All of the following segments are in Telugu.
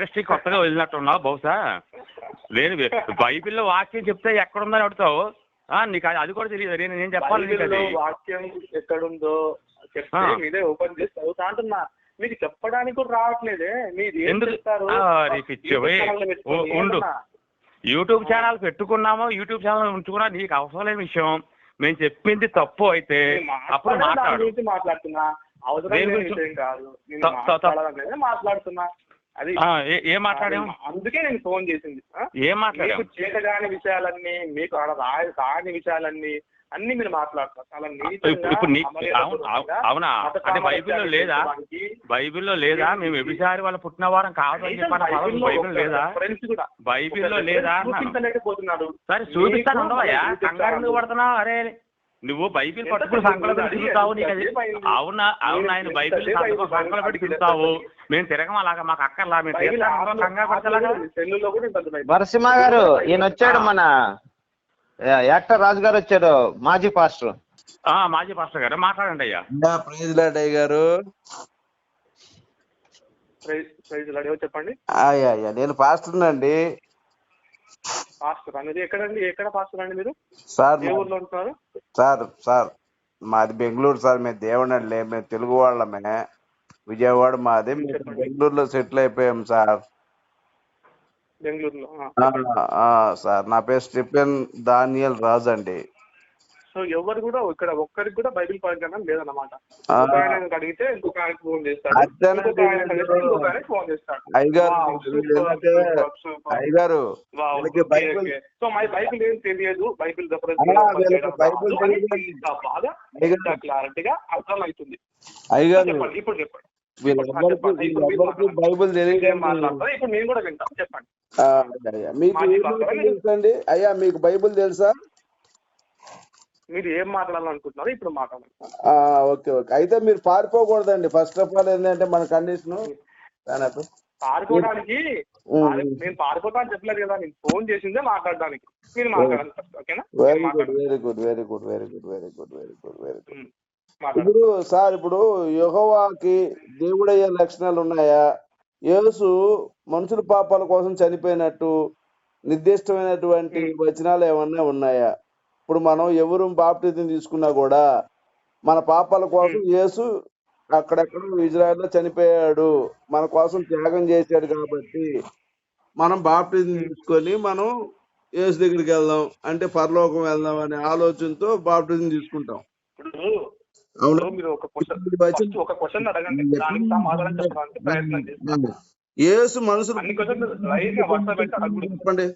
ఇండస్ట్రీ కొత్తగా వెళ్ళినట్టున్నావు బహుశా? లేదు బైబిల్లో వాక్యం చెప్తే ఎక్కడుందని అడుగుతావు. ఆ, నీకు అది- కూడా తెలియదు. నేను నేను చెప్పాలి వాక్యం ఎక్కడుందో చెప్తే. మీరే ఓపెన్ చేసి చదువుతా అంటున్నా. మీకు చెప్పడానికి కూడా రావట్లేదే. మీరు ఉండు. యూట్యూబ్ ఛానల్ పెట్టుకున్నామో యూట్యూబ్ ఛానల్ ఉంచుకున్నా నీకు అవసరం లేని విషయం. మేము చెప్పింది తప్పు అయితే అప్పుడు మాట్లాడుతున్నా. అవసరం కాదు. మాట్లాడుతున్నా. అది ఏ- అందుకే నేను ఫోన్ చేసింది? ఏం మాట్లాడాం మీకు చేతగాని విషయాలన్నీ మీకు కాని విషయాలన్నీ అన్ని మీరు మాట్లాడతారు. చాలా అవును- అంటే బైబిల్లో లేదా? బైబిల్లో లేదా? మేము వ్యభిచారి వాళ్ళ పుట్టిన వారం చెప్పాను బైబిల్ లేదా? బైబిల్లో లేదా సరే చూపిస్తాను ఉండవయ్యా. కంగారు పడుతున్నావు అరే నువ్వు బైబిల్ పట్టుకుని సంకలం పెట్టి తిరుగుతావు నీకు అది? అవునా అవునా ఆయన బైబిల్ సంకలం సంకలం పెట్టి తిరుగుతావు మేము తిరగం అలాగా మాకు అక్కర్లా? మేము బైబిల్. నరసింహ గారు ఈయన వచ్చాడు మన యాక్టర్ రాజు గారు వచ్చాడు మాజీ పాస్టర్. ఆ, మాజీ పాస్టర్ గారు మాట్లాడండి అయ్యా. ప్రైజ్ అయ్య గారు. ప్రైజ్. ఎవరు చెప్పండి? నేను పాస్టర్ అండి పాస్టర్ అనేది ఎక్కడండి? ఎక్కడ పాస్టర్ అండి మీరు? సార్ ఏ ఊర్లో ఉంటున్నారు సార్ సార్ మాది బెంగళూరు సార్. మేము దేవనళ్ళే మేము తెలుగు వాళ్ళమే. విజయవాడ మాది. బెంగళూరులో సెటిల్ అయిపోయాం సార్. బెంగళూరులో సార్. నా పేరు స్టిఫెన్ దానియల్ రాజ్ అండి సో ఎవరు కూడా ఇక్కడ ఒక్కరికి కూడా బైబిల్ పరిజ్ఞానం లేదన్నమాట. ఒక ఆయనకి అడిగితే ఇంకొక ఆయనకి ఫోన్ చేస్తాడు. ఇంకొక ఆయనకి అడిగితే ఇంకొక ఆయనకి ఫోన్ చేస్తాడు. అయ్యగారు. సో మై బైబిల్ ఏం తెలియదు? బైబిల్. బాగా క్లారిటీగా అయ్యగారు చెప్పండి ఇప్పుడు చెప్పండి. బైబిల్ ఇప్పుడు నేను కూడా వింటాను చెప్పండి. మీకు తెలుసండి? అయ్యా మీకు బైబిల్ తెలుసా? మీరు ఏం మాట్లాడాలనుకుంటున్నారో ఇప్పుడు మాట్లాడండి ఆ, ఓకే ఓకే. అయితే మీరు పారిపోకూడదండి. ఫస్ట్ ఆఫ్ ఆల్ ఏంటంటే మన కండిషన్ పాడుకోవడానికి ఉమ్. పారి- నేను పాడుకోవడానికి చెప్పలేదు కదా. నేను ఫోన్ చేసిందే మాట్లాడడానికి. మీరు first, ఓకేనా very good. Very good very good very good very good very good very good ఇప్పుడు సార్ ఇప్పుడు యెహోవాకి దేవుడయ్యే లక్షణాలు ఉన్నాయా? యేసు మనుషుల పాపాల కోసం చనిపోయినట్టు నిర్దిష్టమైనటువంటి వచనాలు ఏమన్నా ఉన్నాయా? ఇప్పుడు మనం ఎవరు బాప్టిజం తీసుకున్నా కూడా మన పాపాల కోసం యేసు అక్కడెక్కడ ఇజ్రాయెల్లో చనిపోయాడు. మన కోసం త్యాగం చేశాడు కాబట్టి మనం బాప్టిజం తీసుకొని మనం యేసు దగ్గరికి వెళ్దాం. అంటే పరలోకం వెళ్దాం అనే ఆలోచనతో బాప్టిజం తీసుకుంటాం. ఇప్పుడు అవునా? మీరు ఒక క్వశ్చన్ ఒక అడగండి. దానికి సమాధానం చెప్పడానికి ప్రయత్నం చేస్తాను. మనుషులు అడగకూడదు చెప్పండి.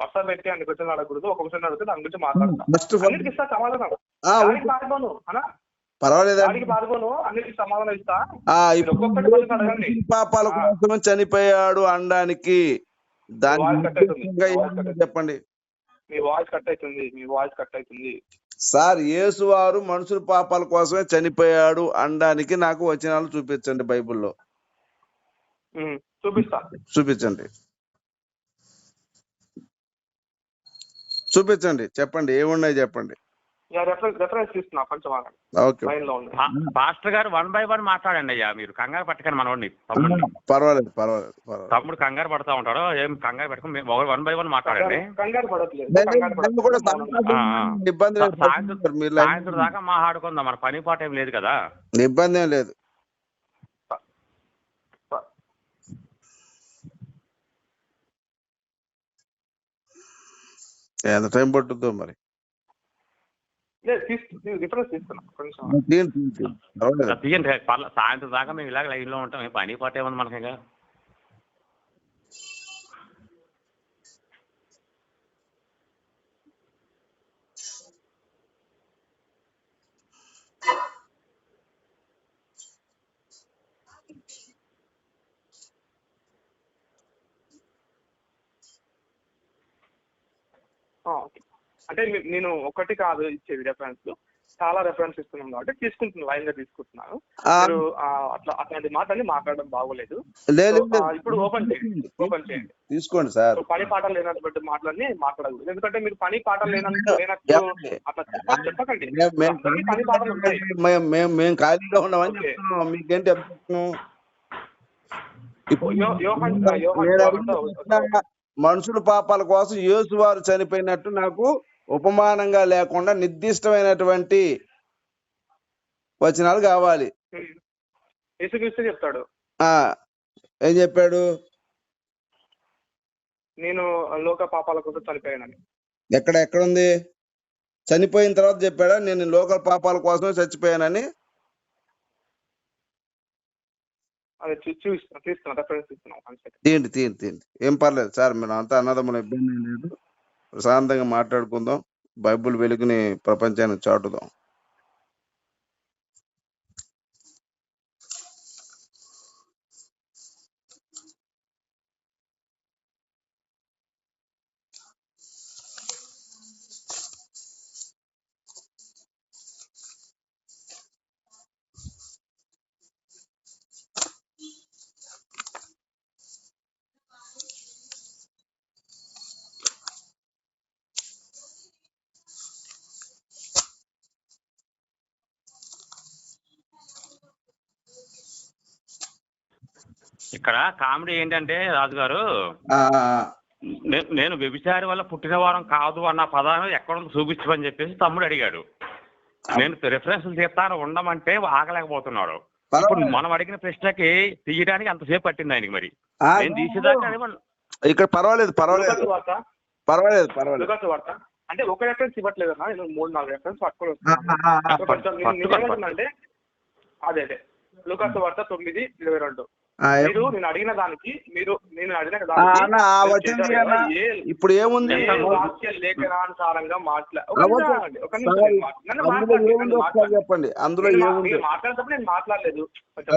వరుస పెట్టి అన్ని క్వశ్చన్ అడగకూడదు. ఒక క్వశ్చన్ అడిగితే దాని గురించి మాట్లాడతాం ఆఫ్ ఆల్ అన్నిటికి ఇస్తా సమాధానం. ఆ, దానికి పాల్గొను అనా? పర్వాలేదా? దానికి పాల్గొను అన్నిటికి సమాధానం ఇస్తా. ఒక్కొక్కటి క్వశ్చన్ అడగండి. పాపాల. కోసం చనిపోయాడు అనడానికి దాని. చెప్పండి. మీ వాయిస్ కట్ అవుతుంది. మీ వాయిస్ కట్ అవుతుంది. సార్ యేసు వారు మనుషుల పాపాల కోసమే చనిపోయాడు అనడానికి నాకు వచనాలు చూపించండి బైబిల్లో. చూపిస్తా. చూపించండి. చూపించండి చెప్పండి ఏమున్నాయి చెప్పండి. రెఫరెన్స్ రెఫరెన్స్ ఇస్తున్నా కొంచెం ఆగండి. ఓకే. లైన్లో ఉంది పా- పాస్టర్ గారు వన్ బై వన్ మాట్లాడండి అయ్యా మీరు కంగారు పట్టకండి మనోడిని. తమ్ముడు. పర్వాలేదు పర్వాలేదు పర్వాలేదు. తమ్ముడు కంగారు పడతా ఉంటాడు ఏం కంగారు పెట్టుకుని వన్ బై వన్ మాట్లాడండి. కంగారు పడట్లేదు సాయంత్రం మీరు లైన్ సాయంత్రం దాకా మాట్లాడుకుందాం మన పని పాట ఏం లేదు కదా. ఇబ్బంది ఏం లేదు. ఎంత టైం పట్టుద్దో మరి? సాయంత్రం దాకా మేము ఇలాగ లైన్లో ఉంటాం పని పాట ఏముంది మనకి ఇంకా ఆ, ఓకే. అంటే మీ- నేను ఒకటి కాదు ఇచ్చేది రెఫరెన్స్ చాలా రెఫరెన్స్ ఇస్తున్నాం కాబట్టి తీసుకుంటున్నాను లైన్గా తీసుకుంటున్నాను. మీరు అట్లా అట్లాంటి మాటల్ని మాట్లాడడం బాగోలేదు. ఇప్పుడు ఓపెన్ చేయండి ఓపెన్ చేయండి. తీసుకోండి సార్. పని పాటలు లేనటువంటి మాటలని మాట్లాడకూడదు. ఎందుకంటే మీరు పని పాటలు లేనట్టు లేనట్టు? అట్లా చెప్ప- చెప్పకండి. పని పాటలు ఉంటాయి మేము ఖాళీగా ఉన్నామని మీకేంటి మనుషుల పాపాల కోసం యేసు వారు చనిపోయినట్టు నాకు ఉపమానంగా లేకుండా నిర్దిష్టమైనటువంటి వచనాలు కావాలి. యేసుక్రీస్తు చెప్తాడు. ఆ ఏం చెప్పాడు? నేను లోక పాపాల కోసం చనిపోయానని. ఎక్కడ ఎక్కడుంది? చనిపోయిన తర్వాత చెప్పాడా? నేను లోకల్ పాపాల కోసమే చచ్చిపోయానని? తీయండి తీయండి తీయండి. ఏం పర్లేదు సార్ మీరు అంతా అన్నదమ్ముల ఇబ్బంది ఏం లేదు. ప్రశాంతంగా మాట్లాడుకుందాం. బైబిల్ వెలుగుని ప్రపంచానికి చాటుదాం. ఇక్కడ కామెడీ ఏంటంటే రాజు గారు నేను వ్యభిచారి వల్ల పుట్టిన వారం కాదు అన్న పదాన్ని ఎక్కడ ఉందో చూపించమని చెప్పేసి తమ్ముడు అడిగాడు. నేను రిఫరెన్స్లు తీస్తాను ఉండమంటే ఆగలేకపోతున్నాడు. ఇప్పుడు. మనం అడిగిన ప్రశ్నకి తీయడానికి అంతసేపు పట్టింది ఆయనకి మరి? నేను తీసేదాకా. ఇక్కడ పర్వాలేదు పర్వాలేదు. పర్వాలేదు పర్వాలేదు. అంటే ఒక రెఫరెన్స్ ఇవ్వట్లేదన్నా? నేను మూడు నాలుగు రెఫరెన్స్ ఏమంటున్నానంటే అదే అదే. లూకాసు వార్త తొమ్మిది ఇరవై రెండు. మీరు నేను అడిగిన దానికి మీరు నేను అడిగిన దానికి ఇప్పుడు ఏముంది? లేఖనానుసారంగా మాట్లా ఒక అవ్వదు. నిమిషం ఆగండి, ఒక నిమిషం సార్, మాట్లా- నన్ను అందులో మాట్లాడండి, ఏముంది నన్ను ఒకసారి మాట్లాడండి. చెప్పండి. అందులో ఏముంది. మాట్లాడేటప్పుడు నేను మాట్లాడలేదు. కొంచెం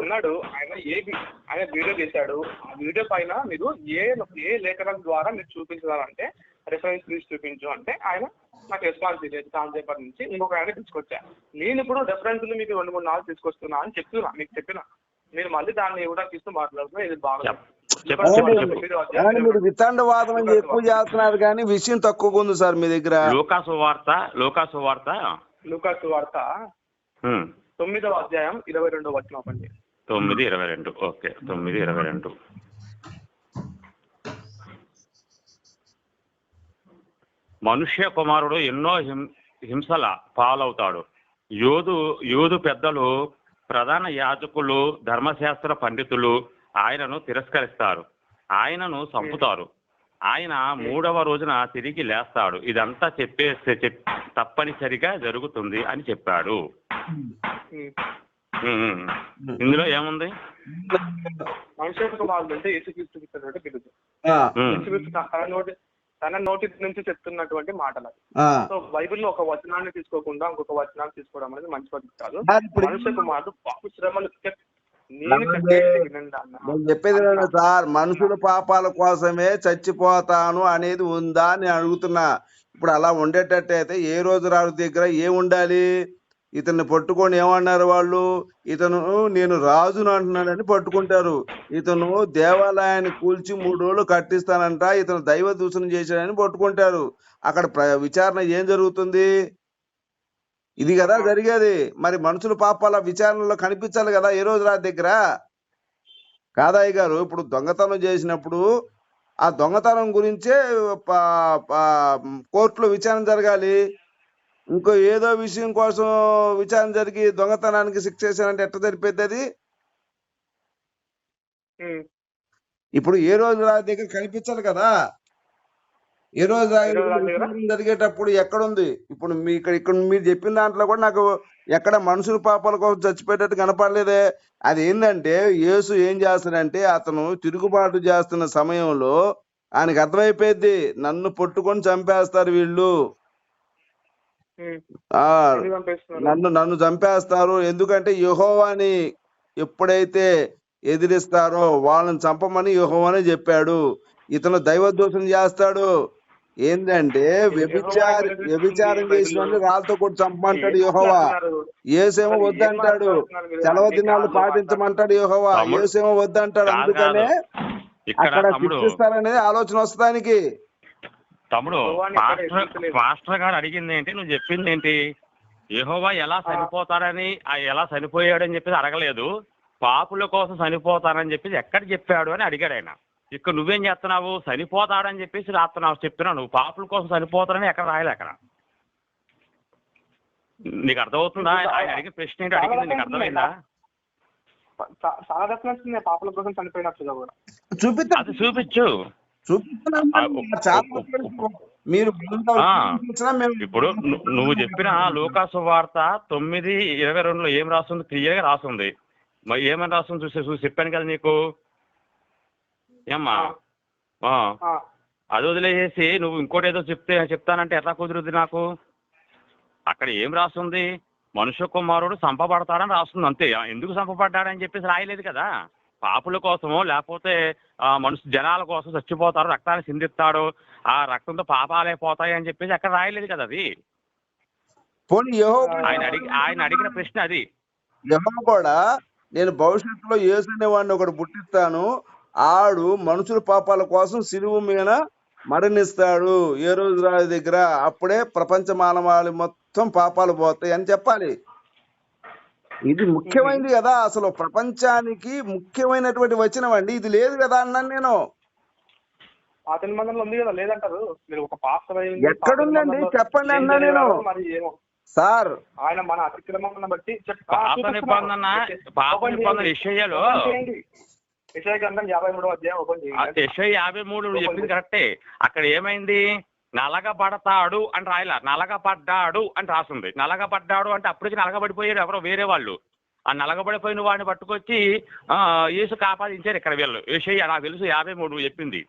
అన్నాడు ఆయన ఏ ఆయన వీడియో చేశాడు ఆ వీడియో పైన మీరు ఏ ఏ లేఖనం ద్వారా మీరు చూపించాలంటే రిఫరెన్స్ తీసి చూపించు అంటే ఆయన నాకు రెస్పాన్స్ ఇవ్వలేదు చాలాసేపటి నుంచి. ఇంకొక ఆయన తీసుకొచ్చా. నేను ఇప్పుడు రెఫరెన్స్లు మీకు రెండు మూడు నాలుగు తీసుకొస్తున్నా అని చెప్తున్నా మీకు చెప్పిన. మీరు మళ్ళీ దాన్ని కూడా తీస్తూ మాట్లాడుతున్నా ఇది బాగా మీరు వితండవాదం అని ఎక్కువ చేస్తున్నారు కానీ విషయం తక్కువగా ఉంది సార్ మీ దగ్గర. లోకాసు వార్త లోకాసు వార్త? లూకాసు వార్త. తొమ్మిదవ అధ్యాయం ఇరవై రెండో వచ్చిన పండి తొమ్మిది ఇరవై రెండు. ఓకే తొమ్మిది ఇరవై రెండు. మనుష్య కుమారుడు ఎన్నో హిం హింసల పాలవుతాడు. యోధు యోధు పెద్దలు ప్రధాన యాజకులు ధర్మశాస్త్ర పండితులు ఆయనను తిరస్కరిస్తారు. ఆయనను చంపుతారు. ఆయన మూడవ రోజున తిరిగి లేస్తాడు. ఇదంతా చెప్పే చెప్ తప్పనిసరిగా జరుగుతుంది అని చెప్పాడు. ఇందులో ఏముంది? మనుష్య కుమారుడు అంటే యేసుక్రీస్తు తన నోటి నుంచి చెప్తున్నటువంటి మాటలు. సో బైబిల్లో ఒక వచనాన్ని తీసుకోకుండా ఇంకొక వచనాన్ని తీసుకోవడం అనేది మంచి పద్ధతి కాదు. మనుష్య కుమారుడు బహు శ్రమలు నేను చెప్పేది సార్ మనుషుల పాపాల కోసమే చచ్చిపోతాను అనేది ఉందా అని నేను అడుగుతున్నా. ఇప్పుడు అలా ఉండేటట్టయితే ఏ రోజు రాజు దగ్గర ఏం ఉండాలి ఇతన్ని పట్టుకొని ఏమన్నారు వాళ్ళు? ఇతను నేను రాజును అంటున్నాడని పట్టుకుంటారు. ఇతను దేవాలయాన్ని కూల్చి మూడు రోజులు కట్టిస్తానంట. ఇతను దైవ దూషణ చేశాడని పట్టుకుంటారు. అక్కడ ప్ర- విచారణ ఏం జరుగుతుంది? ఇది కదా జరిగేది. మరి మనుషుల పాపాల విచారణలో కనిపించాలి కదా ఏ రోజు రా దగ్గర? కాదాయి గారు ఇప్పుడు దొంగతనం చేసినప్పుడు ఆ దొంగతనం గురించే కోర్టులో విచారణ జరగాలి. ఇంకో ఏదో విషయం కోసం విచారణ జరిగి దొంగతనానికి శిక్ష చేశారంటే ఎట్ట జరిపేది అది. ఇప్పుడు ఏ రోజు రాజు దగ్గర కనిపించాలి కదా? ఏ రోజు జరిగేటప్పుడు ఎక్కడుంది? ఇప్పుడు మీ ఇక్కడ ఇక్కడ మీరు చెప్పిన దాంట్లో కూడా నాకు ఎక్కడ మనుషుల పాపాల కోసం చచ్చిపోయేటట్టు కనపడలేదే. అది ఏంటంటే యేసు ఏం చేస్తాడంటే అతను తిరుగుబాటు చేస్తున్న సమయంలో ఆయనకు అర్థమైపోయింది నన్ను పట్టుకొని చంపేస్తారు వీళ్ళు ఉమ్. ఆ ఎందుకు పంపిస్తున్నారు? నన్ను నన్ను చంపేస్తారు. ఎందుకంటే యెహోవాని ఎప్పుడైతే ఎదిరిస్తారో వాళ్ళని చంపమని యెహోవానే చెప్పాడు. ఇతను దైవదోషం చేస్తాడు. ఏంటంటే వ్యభిచారి వ్యభిచారం చేసిన రాళ్ళతో కొట్టి చంపమంటాడు యెహోవా. ఏసేమో వద్దంటాడు. సెలవు దినాలు పాటించమంటాడు యెహోవా. ఏసేమో వద్దంటాడు. అందుకనే ఇక్కడ అక్కడ శిక్షిస్తారనేది ఆలోచన వస్తానికి తమ్ముడు పాస్టర్ గారు అడిగింది ఏంటి? నువ్వు చెప్పింది ఏంటి? యెహోవా ఎలా చనిపోతాడని ఆ ఎలా చనిపోయాడని చెప్పేసి అడగలేదు. పాపుల కోసం చనిపోతానని చెప్పేసి ఎక్కడ చెప్పాడు అని అడిగాడు ఆయన. ఇక్కడ నువ్వేం చేస్తున్నావు? చనిపోతాడని చెప్పేసి రాస్తున్నావు చెప్తున్నావు. నువ్వు పాపుల కోసం చనిపోతానని ఎక్కడ రాయలే అక్కడ. నీకు అర్థమవుతుందా? ఆయన అడిగిన ప్రశ్న ఏంటో? అడిగింది నీకు అర్థమైందా? చాలా పాపల కోసం చనిపోయినట్టుగా కూడా. చూపించు. మీరు ఇప్పుడు నువ్వు చెప్పిన లూకాసు వార్త తొమ్మిది ఇరవై రెండులో ఏం రాస్తుంది? క్లియర్గా రాస్తుంది. మరి ఏమని రాస్తుంది చూసి చూసి చెప్పాను కదా నీకు? ఏమ్మా? అది వదిలేసేసి నువ్వు ఇంకోటి ఏదో చెప్తే చెప్తానంటే ఎట్లా కుదురుద్ది నాకు? అక్కడ ఏం రాస్తుంది? మనుష్య కుమారుడు సంపబడతాడని రాస్తుంది అంతే. ఎందుకు సంపబడ్డాడని చెప్పేసి రాయలేదు కదా? పాపుల కోసమో లేకపోతే ఆ, మనుషు జనాల కోసం చచ్చిపోతారు రక్తాన్ని సిందిస్తాడు ఆ రక్తంతో పాపాలే పోతాయి అని చెప్పేసి అక్కడ రాయలేదు కదా అది? ఆయన అడిగి ఆయన అడిగిన ప్రశ్న అది. యెహోవా కూడా నేను భవిష్యత్తులో యేసు అనేవాడిని ఒకడు పుట్టిస్తాను. ఆడు మనుషుల పాపాల కోసం సిలువు మీద మరణిస్తాడు. ఏ రోజు రాజు దగ్గర? అప్పుడే ప్రపంచ మానవాళి మొత్తం పాపాలు పోతాయి అని చెప్పాలి. ఇది ముఖ్యమైనది కదా అసలు ప్రపంచానికి ముఖ్యమైనటువంటి వచనం అండి. ఇది లేదు కదా అన్నాను నేను. పాత నిబంధనలు ఉంది కదా లేదంటారు? మీరు ఒక పాస్టర్ అయింది ఎక్కడుందండి? చెప్పండి అన్నా నేను. మరి ఏమో. సార్. ఆయన మన అతిక్రమం బట్టి చూపిస్తున్నాను. నిబంధన పాప ఓపెన్ నిబంధన చేయండి. యెషయా గ్రంథం యాభై మూడో అధ్యాయం ఓపెన్ చేయండి. యశ యాభై మూడు చెప్పింది కరెక్టే. అక్కడ ఏమైంది? నలగబడతాడు అని రాయలా. నలగబడ్డాడు అని రాసింది. నలగబడ్డాడు అంటే అప్పటికి నలగబడిపోయాడు ఎవరో వేరే వాళ్ళు. ఆ నలగబడిపోయిన వాడిని పట్టుకొచ్చి ఆ, యేసు కాపాదించారు ఇక్కడ వీళ్ళు. ఏషయ్య నాకు తెలుసు యాభై మూడు చెప్పింది.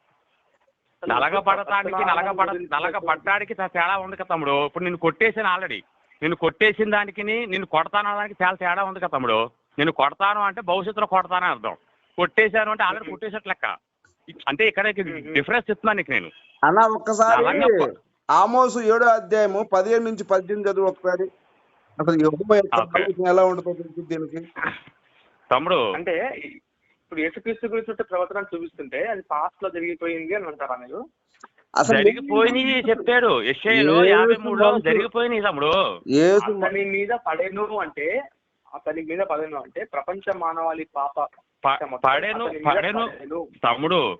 నలగబడటానికి నలగబడ నలగబడ్డానికి తేడా ఉంది కదా తమ్ముడు. ఇప్పుడు నేను కొట్టేసాను ఆల్రెడీ. నేను కొట్టేసిన దానికి నేను కొడతాను అనడానికి చాలా తేడా ఉంది కదా తమ్ముడు. నేను కొడతాను అంటే భవిష్యత్తులో కొడతానని అర్థం. కొట్టేశాను అంటే ఆల్రెడీ కొట్టేసట్లెక్క అంటే ఇక్కడ డిఫరెన్స్ చెప్తున్నాను నీకు నేను. అన్న ఒక్కసారి ఆమోసు ఏడో అధ్యాయము పదిహేడు నుంచి పద్దెనిమిది చదువు ఒకసారి. అసలు ఎలా ఉంటుందో దీనికి? తమ్ముడు. అంటే ఇప్పుడు యేసుక్రీస్తు గురించి ప్రవర్తన చూపిస్తుంటే అది పాస్ట్లో జరిగిపోయింది అని అంటారా మీరు? అసలు జరిగిపోయినవి చెప్పాడు. యేసు యాభై మూడులో తమ్ముడు. యేసు అతని మీద పడేను అంటే అతని మీద పడేను అంటే ప్రపంచ మానవాళి పాప పడేను పడేను పడేను. తమ్ముడు.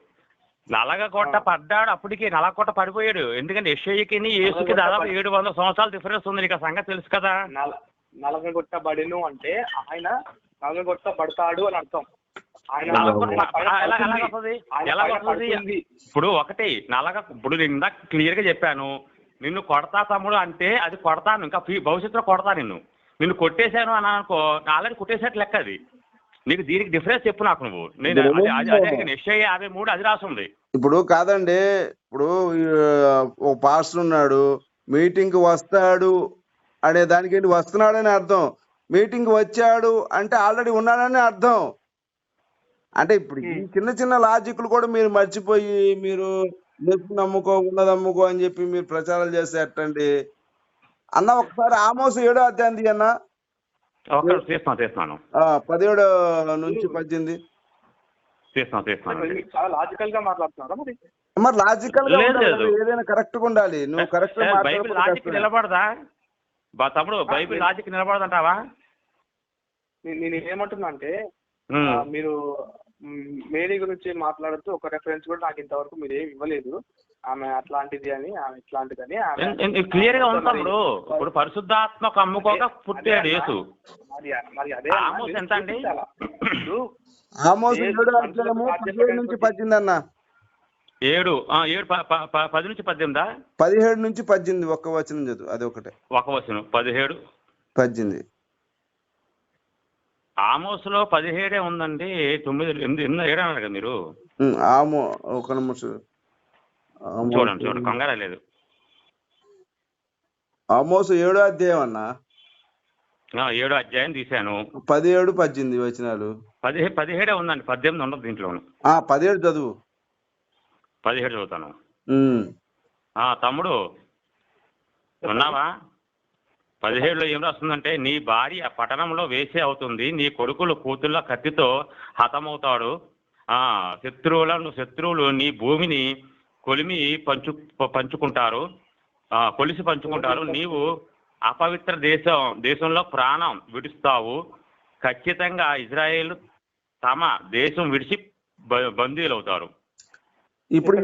నలగ కొట్ట ఆ. పడ్డాడు అప్పటికి నలగ కొట్ట పడిపోయాడు. ఎందుకంటే యెషయ్యకి యేసుకి దాదాపు ఏడు వందల సంవత్సరాల డిఫరెన్స్ ఉంది నీకు సంగతి తెలుసు కదా? నల నలగగొట్టబడెను అంటే ఆయన అని అర్థం. నలగొట్ట పైన వస్తుంది? పడుతుంది. ఇప్పుడు ఒకటి నలగ ఇప్పుడు నేను ఇందాక క్లియర్గా చెప్పాను. నిన్ను కొడతా తమ్ముడు అంటే అది కొడతాను ఇంకా భవిష్యత్తులో కొడతా నిన్ను. నిన్ను కొట్టేశాను అని అనుకో ఆల్రెడీ కొట్టేసేట్టు లెక్క అది. నీకు దీనికి డిఫరెన్స్ చెప్పు నాకు నువ్వు. నేను ఎస్ఐ యాభై మూడు అది రాసింది ఇప్పుడు కాదండి ఇప్పుడు ఒక పాస్టర్ ఉన్నాడు మీటింగ్కి వస్తాడు అనే దానికి ఏంటి వస్తున్నాడని అర్థం. మీటింగ్ వచ్చాడు అంటే ఆల్రెడీ ఉన్నాడని అర్థం. అంటే ఇప్పుడు ఈ చిన్న చిన్న లాజిక్లు కూడా మీరు మర్చిపోయి మీరు నొప్పి నమ్ముకో ఉన్నది అమ్ముకో అని చెప్పి మీరు ప్రచారాలు చేస్తే ఎట్టండి అన్న ఒకసారి ఆమోసు ఏడో అధ్యాయం తీయన్న. ఆ, పదిహేడు నుంచి పద్దెనిమిది. చాలా లాజికల్గా మాట్లాడుతున్నారా మరి? మరి లాజికల్గా ఏదైనా కరెక్ట్గా ఉండాలి. నువ్వు కరెక్ట్ బైబిల్ లాజిక్ నిలబడదా? బా తమ్ముడు బైబిల్ లాజిక్ నిలబడదంటావా? నేను నేను ఏమంటున్నా అంటే మీరు మేరీ గురించి మాట్లాడుతూ ఒక రెఫరెన్స్ కూడా నాకు ఇంతవరకు మీరు ఏమి ఇవ్వలేదు. ఆమె అట్లాంటిది అని ఆమె ఇట్లాంటిది అని ఆమె క్లియర్గా తమ్ముడు ఇప్పుడు పరిశుద్ధాత్మకు అమ్ముకోక పుట్టాడు యేసు. మరి మరి అదే ఆమోస్ ఎంత అండి? ఆమోసు ఏడో అధ్యాయము పదిహేడు నుంచి పద్దెనిమిది అన్న ఏడు ఏడు పది నుంచి పద్దెనిమిదా? పదిహేడు నుంచి పద్దెనిమిది ఒక్క వచనం చదువు అది ఒకటే. ఒక వచనం పదిహేడు. పద్దెనిమిది. ఆమోస్లో పదిహేడే ఉందండి తొమ్మిది ఎనిమిది ఎనిమిది ఏడు అన్నారు కదా మీరు? ఆమో ఒక నిమిషం. చూడండి చూడండి. కంగారా లేదు. ఆమోసు ఏడో అధ్యాయం అన్న? ఆ, ఏడో అధ్యాయం తీశాను. పదిహేడు పద్దెనిమిది వచనాలు. పదిహే పదిహేడే ఉందండి. పద్దెనిమిది ఉండదు దీంట్లోను. ఆ పదిహేడు చదువు. పదిహేడు చదువుతాను. తమ్ముడు ఉన్నావా? పదిహేడులో ఏం రాస్తుందంటే నీ భార్య పట్టణంలో వేసే అవుతుంది. నీ కొడుకులు కూతుళ్ళ కత్తితో హతమవుతాడు. ఆ శత్రువులను శత్రువులు నీ భూమిని కొలిమి పంచు పంచుకుంటారు. ఆ, కొలిసి పంచుకుంటారు. నీవు అపవిత్ర దేశం దేశంలో ప్రాణం విడుస్తావు. ఖచ్చితంగా ఇజ్రాయేల్ తమ దేశం విడిచి బ- బందీలు అవుతారు ఇప్పుడు?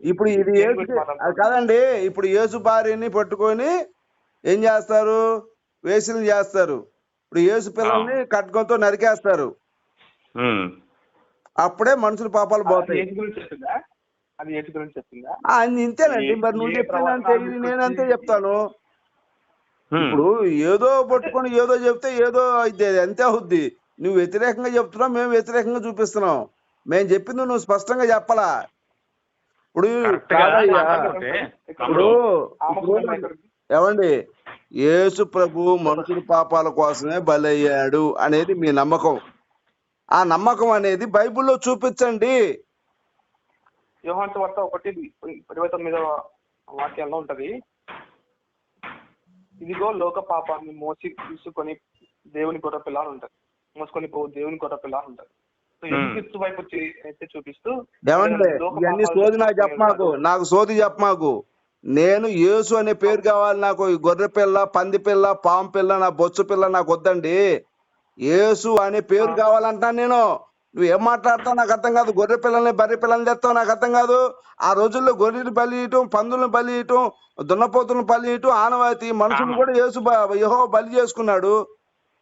ఇప్పుడు ఇది కాదండి. ఇప్పుడు యేసు భార్యని పట్టుకొని ఏం చేస్తారు? వేసులు చేస్తారు. ఇప్పుడు యేసు పిల్లల్ని కట్కంతో నరికేస్తారు. అప్పుడే మనుషుల పాపాలు పోతాయి. అది గురించి చెప్పిందా? ఇంతేనండి. మరి నువ్వు ప్రవచనాలు ఇది నేను అంతే గురించి- చెప్తాను. ఇప్పుడు ఏదో పట్టుకొని ఏదో చెప్తే ఏదో ఇది అంతే అవుద్ది. నువ్వు వ్యతిరేకంగా చెప్తున్నావు మేము వ్యతిరేకంగా చూపిస్తున్నాం. మేము చెప్పింది నువ్వు స్పష్టంగా చెప్పలా? ఇప్పుడు ఇప్పుడు ఏమండి? యేసు ప్రభు మనుషుల పాపాల కోసమే బలయ్యాడు అనేది మీ నమ్మకం. ఆ నమ్మకం అనేది బైబిల్లో చూపించండి. యోహాన్ వార్త ఒకటి ఇరవై తొమ్మిదవ వాక్యంలో ఉంటది. ఇదిగో లోక పాపాన్ని మోసి తీసుకొని దేవుని గొర్రె పిల్ల అని ఉంటది మోసుకొని పో దేవుని గొర్రె పిల్ల అని ఉంటది సో Hmm. యేసుక్రీస్తు వైపు అయితే చూపిస్తూ ఇవన్నీ సోది నాకు చెప్పమాకు. నాకు సోది చెప్పమాకు. నేను యేసు అనే పేరు కావాలి నాకు ఈ గొర్రె పిల్ల పంది పిల్ల పాము పిల్ల నా బొచ్చు పిల్ల నాకు వద్దండి. యేసు అనే పేరు కావాలంటా నేను. నువ్వు ఏం మాట్లాడతావు? నాకు అర్థం కాదు. గొర్రె పిల్లల్ని బర్రె పిల్లల్ని తెస్తావు? నాకు అర్థం కాదు. ఆ రోజుల్లో గొర్రెలు బలి ఇయటం పందులను బలి ఇయటం దున్నపోతులను బలి ఇయటం ఆనవాతి మనుషులు కూడా యేసు యెహోవా బలి చేసుకున్నాడు.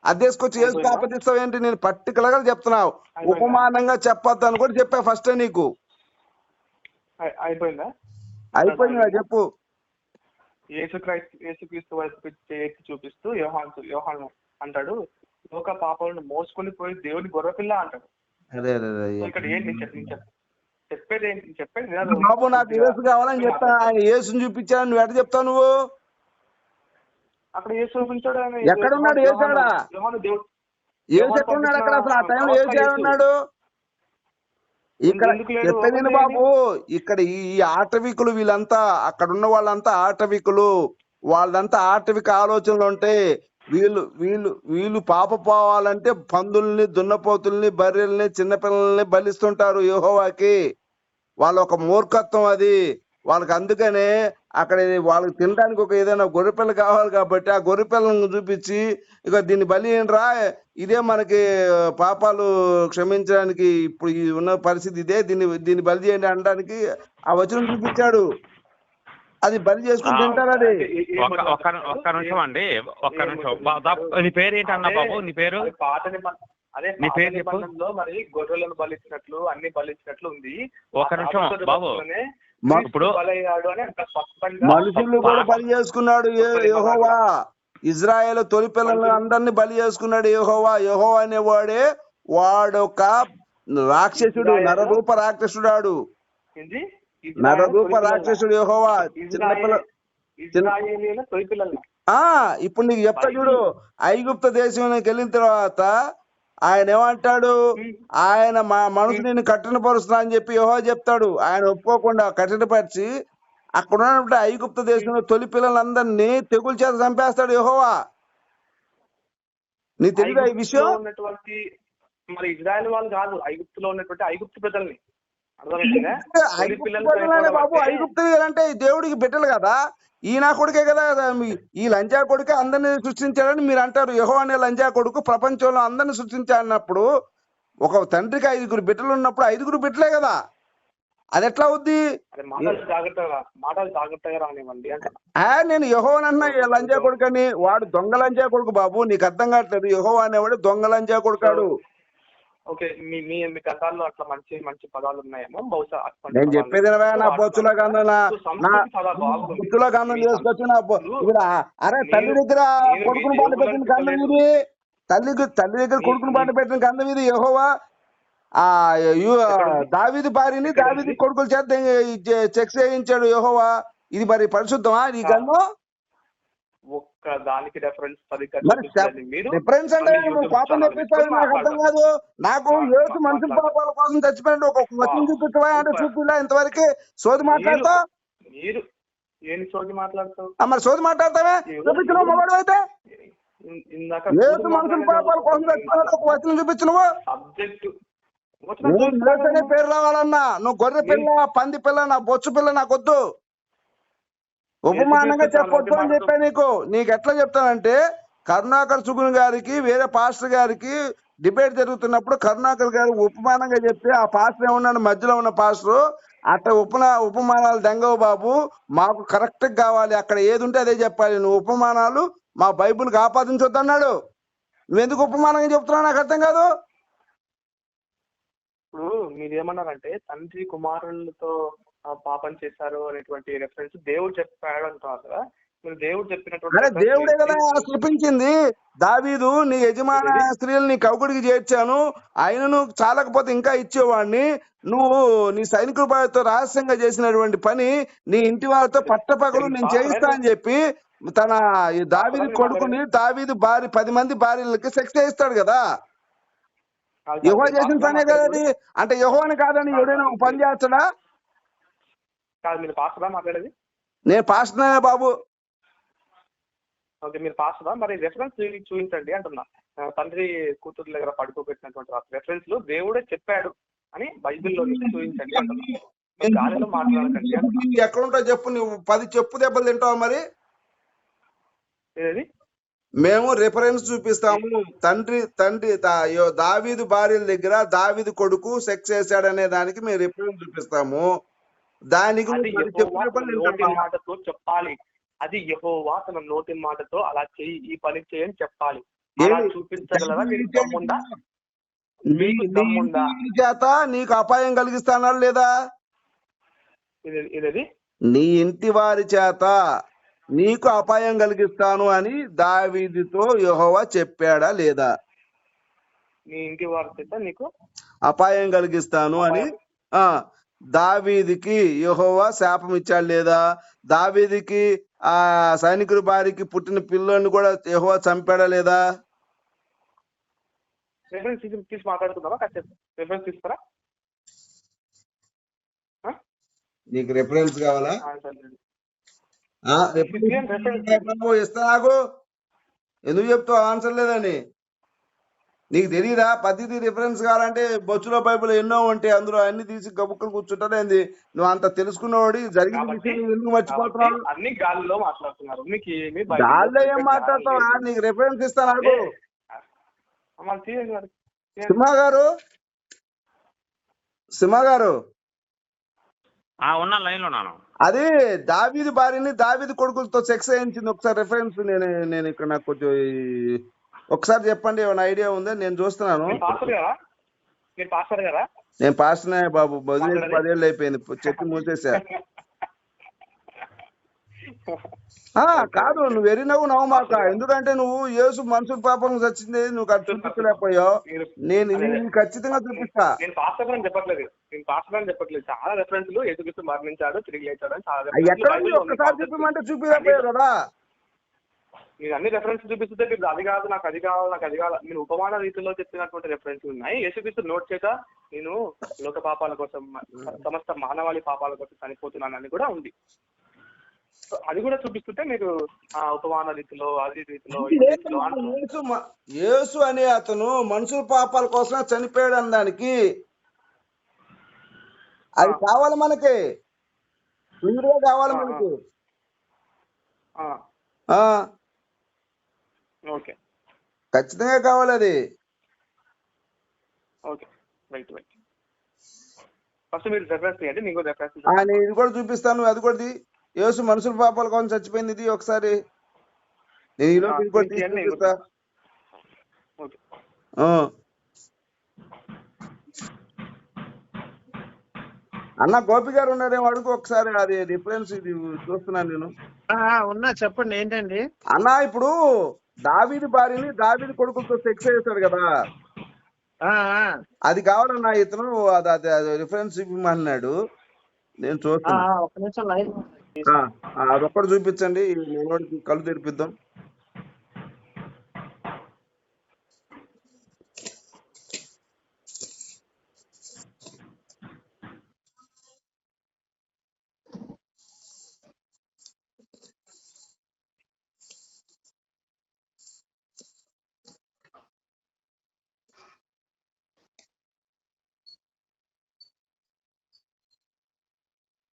అది తీసుకొచ్చి యేసు? ఆపదిస్తావు ఏంటి? నేను పర్టికులర్గా చెప్తున్నావు? ఉపమానంగా చెప్పొద్దు అని కూడా చెప్పా ఫస్ట్ నీకు. అయి- అయిపోయిందా? అయిపోయిందా చెప్పు. యేసు క్రైస్తు యేసుక్రీస్తు వైపు చూపిస్తూ యోహాన్ యోహాన్ అంటాడు. లోక పాపాలను మోసుకొని పోయి దేవుని గొర్రెపిల్ల అంటాడు. అరే సో ఇక్కడ ఏంటి చెప్పేది ఏంటి చెప్పేది. బాబు నాకు యేసు కావాలని చెప్తా ఆయన యేసుని చూపించాను నువ్వు ఎట్ట చెప్తావు నువ్వు? అక్కడ యేసు చూపించాడు యేసాడా? యోహాను దేవుడు. యేసు ఎక్కడున్నాడు అక్కడ? అసలు ఆ టైంలో యేసు ఉన్నాడు ఇక్కడ? చెప్పేది బాబు? ఇక్కడ ఈ ఈ ఆటవికులు వీళ్ళంతా అక్కడ ఉన్న వాళ్ళంతా ఆటవికులు. వాళ్ళంతా ఆటవిక ఆలోచనలు ఉంటాయి వీళ్ళు వీళ్ళు వీళ్ళు పాప పోవాలంటే పందుల్ని దున్నపోతుల్ని బర్రెల్ని చిన్నపిల్లల్ని బలిస్తుంటారు యూహోవాకి. వాళ్ళ ఒక మూర్ఖత్వం అది. వాళ్ళకి అందుకనే అక్కడ వాళ్ళకి తినడానికి ఒక ఏదైనా గొర్రెపిల్ల కావాలి కాబట్టి ఆ గొర్రెపిల్లను చూపించి ఇక దీన్ని బలి రా ఇదే మనకి పాపాలు క్షమించడానికి ఇప్పుడు ఉన్న పరిస్థితి ఇదే. దీన్ని దీన్ని బలి చేయండి అనడానికి ఆ వచనం చూపించాడు. అది బలి చేసుకుని ఆ, తింటారు అది? ఒక్క నిమిషం అండి. ఒక్క నిమిషం. నీ పేరు ఏంటన్నా బాబు? నీ పేరు? అదే పాత అదే నీ పాత పేరు చెప్పు. నిబంధనలో మరి గొర్రెలను బలిచ్చినట్లు అన్ని బలిచ్చినట్లు ఉంది. ఒక్క నిమిషం, బాబు. ఇప్పుడు- మనుషులు కూడా బలి చేసుకున్నాడు ఏ- యెహోవా. ఇజ్రాయేల్ తొలి పిల్లలను అందరినీ బలి చేసుకున్నాడు యెహోవా. యెహోవా అనేవాడే వాడొక రాక్షసుడు నరరూప రాక్షసుడాడు? నరరూప రాక్షసుడు యెహోవా చిన్నపిల్ల ఆ ఇప్పుడు నీకు చెప్తా చూడు. ఐగుప్త దేశంలోకి వెళ్ళిన తర్వాత ఆయన ఏమంటాడు? ఆయన మా మనసు నేను కఠినపరుస్తున్నా అని చెప్పి యెహోవా చెప్తాడు. ఆయన ఒప్పుకోకుండా కఠినపరిచి అక్కడ ఉన్నటువంటి ఐగుప్త దేశంలో తొలి పిల్లలందరినీ తెగులు చేత చంపేస్తాడు యెహోవా. నీ తెలియదా ఈ విషయం? మరి ఇజ్రాయెల్ వాళ్ళు కాదు ఐగుప్తులో ఉన్నటువంటి ఐగుప్తు ప్రజల్ని. బాబు. అంటే దేవుడికి బిడ్డలు కదా? ఈయన కొడుకే కదా ఈ లంజా కొడుకే అందరిని సృష్టించాడని మీరు అంటారు. యహో అనే లంజా కొడుకు ప్రపంచంలో అందరిని సృష్టించాడన్నప్పుడు ఒక తండ్రికి ఐదుగురు బిడ్డలు ఉన్నప్పుడు ఐదుగురు బిడ్డలే కదా? అది ఎట్లా అవుద్ది నేను యహో అన్న లంజా కొడుకు అని వాడు దొంగ లంజా కొడుకు బాబు నీకు అర్థం కావట్లేదు. యహో అనేవాడు దొంగ లంజా కొడుకాడు. ఓకే మీ మీ మీ గతాల్లో అట్లా మంచి మంచి పదాలు ఉన్నాయేమో బహుశా నేను చెప్పేది? నా బొచ్చుల గంధం గంధం చేసుకొచ్చి నా అరే తల్లి దగ్గర కొడుకును దేవుళ్ళని పెట్టిన గంధం ఇది. తల్లి తల్లి దగ్గర కొడుకును బాట పెట్టిన గంధం ఇది. యెహోవా ఆ దావీదు భార్యని దావీదు? కొడుకుల చేత చెక్ చేయించాడు యెహోవా. ఇది మరి పరిశుద్ధమా? ఈ గంధం ఒక్క దానికి రెఫరెన్స్ మరి డిఫరెన్స్ అంటే నువ్వు పాపం తెప్పిస్తావు నాకు అర్థం కాదు. నాకు మా- యేసు మా- మనుషుల మాట్లాడు. పాపాల కోసం చచ్చిపోయాడు ఒక వచనం చూపించవా అంటే. చూపిలా ఇంతవరకు. సోది మాట్లాడతా? మీరు ఏం సోది మాట్లాడతావు? మరి సోది మాట్లాడతావే? ఎవరు- చూపించిన మగవాడు అయితే? యేసు మనుషుల పాపాల కోసం ఒక వచనం చూపించు నువ్వు సబ్జెక్ట్ పేరు రావాలన్నా. నువ్వు గొర్రె పిల్ల పంది పిల్ల నా బొచ్చు పిల్ల నాకొద్దు. ఉపమానంగా చెప్పొద్దు అని చెప్పా నీకు. నీకు ఎట్లా చెప్తానంటే కరుణాకర్ సుగుణ్ గారికి వేరే పాస్టర్ గారికి డిబేట్ జరుగుతున్నప్పుడు కరుణాకర్ గారు ఉపమానంగా చెప్తే ఆ పాస్టర్ ఏమన్నాడు? మధ్యలో ఉన్న పాస్టర్ అట్ట ఉపన ఉపమానాలు దెంగవు బాబు మాకు కరెక్ట్ కావాలి అక్కడ ఏది ఉంటే అదే చెప్పాలి. నువ్వు ఉపమానాలు మా బైబుల్కి ఆపాదించొద్దు అన్నాడు నువ్వెందుకు ఉపమానంగా చెప్తున్నావు? నాకు అర్థం కాదు. ఇప్పుడు మీరు ఏమన్నారంటే తండ్రి కుమారులతో పాపం చేశారు అనేటువంటి రెఫరెన్స్ దేవుడు చెప్పాడు అంటున్నారు కదా. మీరు దేవుడు చెప్పినటువంటి అరే reference దేవుడే కదా ఏంటి? చూపించింది. దావీదు నీ యజమాన స్త్రీలని కౌకుడికి చేర్చాను. ఆయనను చాలకపోతే ఇంకా ఇచ్చేవాడిని. నువ్వు నీ సైనికుల బారితో రహస్యంగా చేసినటువంటి పని నీ ఇంటి వాళ్ళతో పట్టపగలు నేను చేయిస్తా అని చెప్పి తన దావీదు కొడుకుని దావీదు భార్య పది మంది భార్యలకి సెక్స్ చేయిస్తాడు కదా. యహో చేసిన పనే కదా. అది అంటే యహోని కాదని ఎవడైనా ఒక పని చేస్తాడా? కాదు మీరు పాస్టరా మాట్లాడేది? నేను పాస్టనే బాబు. ఓకే మీరు పాస్టరా మరి రెఫరెన్స్ చూపించండి అంటున్నా. తండ్రి కూతురు దగ్గర పడుకోబెట్టినటువంటి రెఫరెన్స్లు దేవుడే చెప్పాడు అని బైబిల్లో చూపించండి అంటున్నా. మాట్లాడకండి అంటున్నా. ఎక్కడుంటో చెప్పు నువ్వు పది చెప్పు దెబ్బలు తింటావు మరి? ఏది? మేము రిఫరెన్స్ చూపిస్తాము. తండ్రి తండ్రి దావీదు భార్యల దగ్గర దావీదు కొడుకు సెక్స్ చేశాడనే దానికి మేము రిఫరెన్స్ చూపిస్తాము. తింటావా? మాటతో చెప్పాలి. అది యహోవా తన నోటి మాటతో అలా చెయ్యి ఈ పని చేయని చెప్పాలి? చూపించగలరా దమ్ముందా మీకు దమ్ముందా ఇంటి చేత నీకు అపాయం కలిగిస్తానా లేదా? ఇది ఇదేది? నీ ఇంటి వారి చేత నీకు అపాయం కలిగిస్తాను అని దావీదుతో యెహోవా చెప్పాడా లేదా? నీ ఇంటి వారి చేత నీకు అపాయం కలిగిస్తాను అని ఆ దావీదికి యెహోవా శాపం ఇచ్చాడు లేదా? దావీదికి ఆ సైనికుడి భార్యకి పుట్టిన పిల్లోని కూడా యెహోవా చంపాడా లేదా? రెఫరెన్స్ తీసి మాట్లాడుకుందామా? రెఫరెన్స్ తీస్తారా? నీకు రెఫరెన్స్ కావాలా? నాకు ఎందుకు చెప్తావు? ఆన్సర్ లేదని నీకు తెలియదా పద్ధతి రిఫరెన్స్ కావాలంటే బొచ్చులో బైబిల్ ఎన్నో ఉంటాయి. అందులో అన్ని తీసి గబుక్కలు కూర్చుంటారేంది నువ్వు అంత తెలుసుకున్నవాడి విషయం ఎందుకు మర్చిపోతున్నావు? అన్ని గాలిలో మాట్లాడుతున్నారు. మీకు ఏమి ఏం మాట్లాడతావా నీకు రెఫరెన్స్ ఇస్తా నాకు. సింహ గారు? సింహ గారు? ఆ ఉన్న లైన్లో ఉన్నాను. అది దావీది భార్యని దావీది కొడుకులతో సెక్స్ అయించింది ఒకసారి రెఫరెన్స్ నేను నేను ఇక్కడ నాకు కొంచెం ఒకసారి చెప్పండి ఏమైనా ఐడియా ఉందా? నేను చూస్తున్నాను. మీరు పాస్టర్ గారా? నేను పాస్టర్నే బాబు వదిలేసి మాట్లాడండి. పదేళ్ళు అయిపోయింది చెట్టు మూసేసా. ఆ, కాదు నువ్వు ఎరినవు నవ్వు మాక ఎందుకంటే నువ్వు యేసు మనుషుల పాపం చచ్చింది నువ్వు అది చూపించలేకపోయావు. నేను ఖచ్చితంగా చూపిస్తా. నేను పాస్టర్ అని చెప్పట్లేదు. నేను పాస్టర్ అని చెప్పట్లేదు. చాలా రెఫరెన్స్ ఎదుగుతూ మరణించాడు తిరిగి లేచాడు అని చాలా ఎక్కడ. ఒక్కసారి చెప్పమంటే చూపించలేకపోయావు కదా. మీరు అన్ని రెఫరెన్స్ చూపిస్తుంటే మీరు అది కాదు నాకు అది కావాలి నాకు అది కావాలి. మీరు ఉపమాన రీతిలో చెప్పినటువంటి రెఫరెన్స్ ఉన్నాయి. యేసుక్రీస్తు నోట్ చేత నేను లోక పాపాల కోసం సమస్త మానవాళి పాపాల కోసం చనిపోతున్నానని కూడా ఉంది. అది కూడా చూపిస్తుంటే మీరు ఆ ఉపమాన రీతిలో అది రీతిలో. యేసు అనే అతను మనుషుల పాపాల కోసం చనిపోయాడు అనడానికి. అది కావాలి మనకి. కావాలి. మనకి. ఓకే. ఖచ్చితంగా కావాలి అది ఓకే. రైట్ రైట్ ఫస్ట్ మీరు రెఫరెన్స్ చేయండి రెఫరెన్స్ నేను ఇది కూడా చూపిస్తాను అది కూడా ఇది. యేసు మనుషుల పాపాల కోసం చచ్చిపోయింది ఇది ఒకసారి. నేను ఇది కూడా అన్నీ చూపిస్తా. ఓకే. ఆ. అన్న గోపి గారు ఉన్నారేమో అడుగు ఒకసారి అది రిఫరెన్స్ ఇది చూస్తున్నాను నేను. ఆ, ఉన్నా చెప్పండి ఏంటండి? అన్న ఇప్పుడు దావీది భార్యని దావీది కొడుకులతో సెక్స్ చేశాడు కదా. అది కావాలన్నా ఇతను అది రిఫరెన్స్ ఇవ్వమన్నాడు. నేను ఆ, అదొక్కటి చూపించండి. కళ్ళు తెరిపిద్దాం.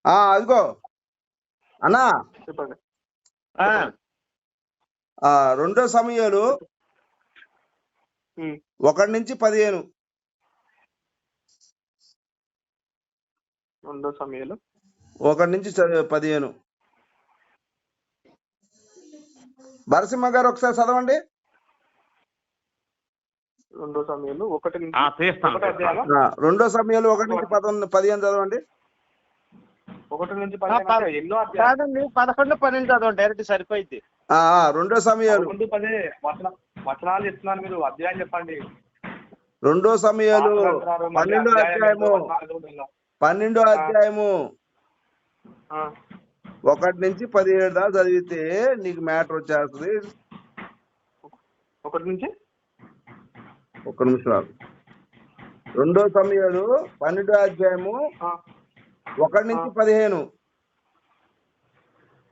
ఆ అదిగో. అన్నా. చెప్పండి. ఆ, ఆ రెండో సమయాలు. ఒకటి నుంచి పదిహేను. రెండో సమయాలు. ఒకటి నుంచి పదిహేను. భరసింహ గారు ఒకసారి చదవండి. రెండో సమయాలు ఒకటి రెండో సమయాలు ఒకటి నుంచి పదకొండు పదిహేను చదవండి. ఒకటి నుంచి ఎన్నో అధ్యాయం కాదండి పదకొండు పన్నెండు చదవండి డైరెక్ట్ సరిపోయింది రెండో సమయాలు. పదకొండు పదే వచన వచనాలు ఇస్తున్నాను మీరు అధ్యాయం చెప్పండి. రెండో సమయాలు. పన్నెండో అధ్యాయం అధ్యాయము? పన్నెండో అధ్యాయము. ఆ, ఒకటి నుంచి పదిహేడు దాకా చదివితే నీకు మ్యాటర్ వచ్చేస్తుంది. ఒకటి నుంచి? ఒక్క నిమిషం. రెండో సమయాలు పన్నెండో అధ్యాయము. ఆ, ఒకటి నుంచి పదిహేను.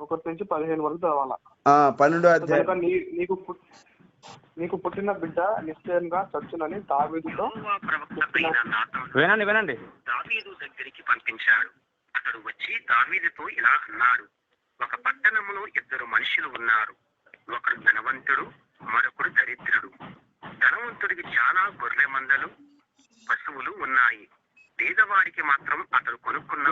ఒకటి నుంచి పదిహేను వరకు చదవాలా ఆ పన్నెండో అధ్యాయం. నీకు నీకు పుట్టిన బిడ్డ నిశ్చయంగా చచ్చునని దావీదుతో వినండి వినండి. దావీదు దగ్గరికి పంపించాడు. అతడు వచ్చి దావీదుతో ఇలా అన్నాడు ఒక పట్టణములో ఇద్దరు మనుషులు ఉన్నారు. ఒకడు ధనవంతుడు మరొకడు దరిద్రుడు. ధనవంతుడికి చాలా గొర్రె మందలు పశువులు ఉన్నాయి. పేదవాడికి మాత్రం అతడు కొనుక్కున్న